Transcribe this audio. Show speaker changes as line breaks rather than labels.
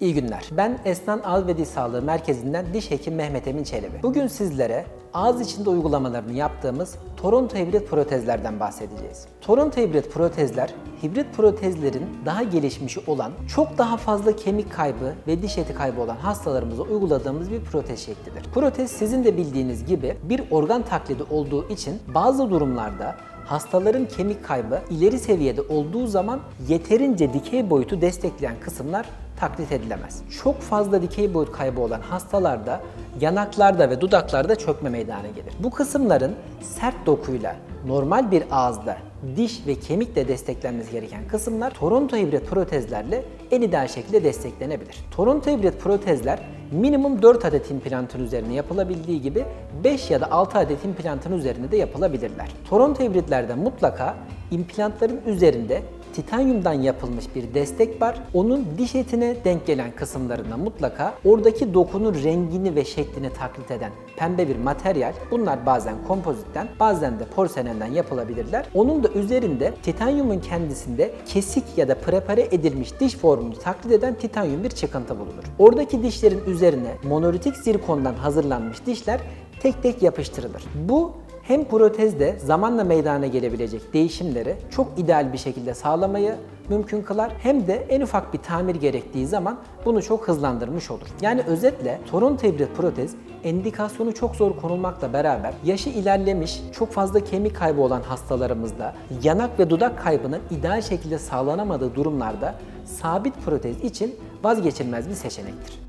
İyi günler. Ben Esnan Ağız ve Diş Sağlığı Merkezi'nden diş hekim Mehmet Emin Çelebi. Bugün sizlere ağız içinde uygulamalarını yaptığımız Toronto hibrit protezlerden bahsedeceğiz. Toronto hibrit protezler, hibrit protezlerin daha gelişmişi olan, çok daha fazla kemik kaybı ve diş eti kaybı olan hastalarımıza uyguladığımız bir protez şeklidir. Protez sizin de bildiğiniz gibi bir organ taklidi olduğu için bazı durumlarda hastaların kemik kaybı ileri seviyede olduğu zaman yeterince dikey boyutu destekleyen kısımlar taklit edilemez. Çok fazla dikey boyut kaybı olan hastalarda yanaklarda ve dudaklarda çökme meydana gelir. Bu kısımların sert dokuyla normal bir ağızda diş ve kemikle desteklenmesi gereken kısımlar Toronto hibrit protezlerle en ideal şekilde desteklenebilir. Toronto hibrit protezler minimum 4 adet implantın üzerine yapılabildiği gibi 5 ya da 6 adet implantın üzerine de yapılabilirler. Toronto hibritlerde mutlaka implantların üzerinde titanyumdan yapılmış bir destek var. Onun diş etine denk gelen kısımlarında mutlaka oradaki dokunun rengini ve şeklini taklit eden pembe bir materyal. Bunlar bazen kompozitten, bazen de porselenden yapılabilirler. Onun da üzerinde titanyumun kendisinde kesik ya da prepare edilmiş diş formunu taklit eden titanyum bir çıkıntı bulunur. Oradaki dişlerin üzerine monolitik zirkondan hazırlanmış dişler tek tek yapıştırılır. Bu hem protezde zamanla meydana gelebilecek değişimleri çok ideal bir şekilde sağlamayı mümkün kılar hem de en ufak bir tamir gerektiği zaman bunu çok hızlandırmış olur. Yani özetle Toronto hibrit protez endikasyonu çok zor konulmakla beraber yaşı ilerlemiş, çok fazla kemik kaybı olan hastalarımızda yanak ve dudak kaybının ideal şekilde sağlanamadığı durumlarda sabit protez için vazgeçilmez bir seçenektir.